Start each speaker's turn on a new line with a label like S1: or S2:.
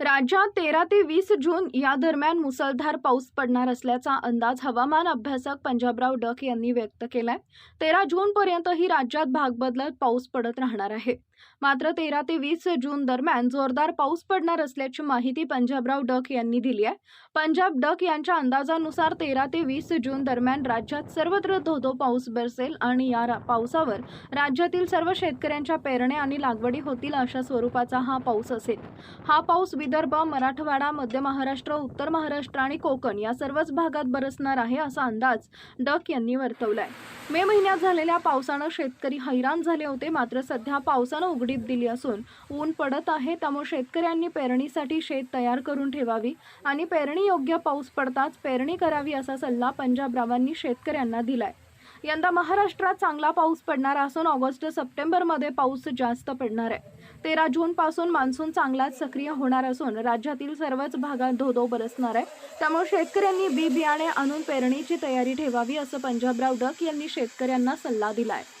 S1: राज्यात तेरा ते वीस जून या दरम्यान मुसळधार पाऊस पडणार असल्याचा अंदाज हवामान अभ्यासक पंजाबराव डक यांनी व्यक्त केलाय. तेरा जूनपर्यंतही राज्यात भाग बदलत पाऊस पडत राहणार आहे. मात्र तेरा ते वीस जून दरम्यान जोरदार पाऊस पडणार असल्याची माहिती पंजाबराव डक यांनी दिली आहे. पंजाब डक यांच्या अंदाजानुसार तेरा ते वीस जून दरम्यान राज्यात सर्वत्र धोधो पाऊस बरसेल आणि या रा- पावसावर राज्यातील सर्व शेतकऱ्यांच्या पेरण्या आणि लागवडी होतील अशा स्वरूपाचा हा पाऊस असेल. हा पाऊस विदर्भ मराठवाडा मध्य महाराष्ट्र उत्तर महाराष्ट्र आणि कोकण या सर्वच भागात बरसणार आहे असा अंदाज डक यांनी वर्तवलाय. मे महिन्यात झालेल्या पावसानं शेतकरी हैराण झाले होते मात्र सध्या पावसानं उघडीप दिली असून ऊन पडत आहे त्यामुळे शेतकऱ्यांनी पेरणीसाठी शेत तयार करून ठेवावी आणि पेरणी योग्य पाऊस पडताच पेरणी करावी असा सल्ला पंजाबरावांनी शेतकऱ्यांना दिलाय. यंदा महाराष्ट्रात चांगला पाऊस पडणार असून ऑगस्ट सप्टेंबरमध्ये पाऊस जास्त पडणार आहे. तेरा जूनपासून मान्सून चांगलाच सक्रिय होणार असून राज्यातील सर्वच भागात धोधो बरसणार आहे. त्यामुळे शेतकऱ्यांनी बी बियाणे आणून पेरणीची तयारी ठेवावी असं पंजाबराव डक यांनी शेतकऱ्यांना सल्ला दिला आहे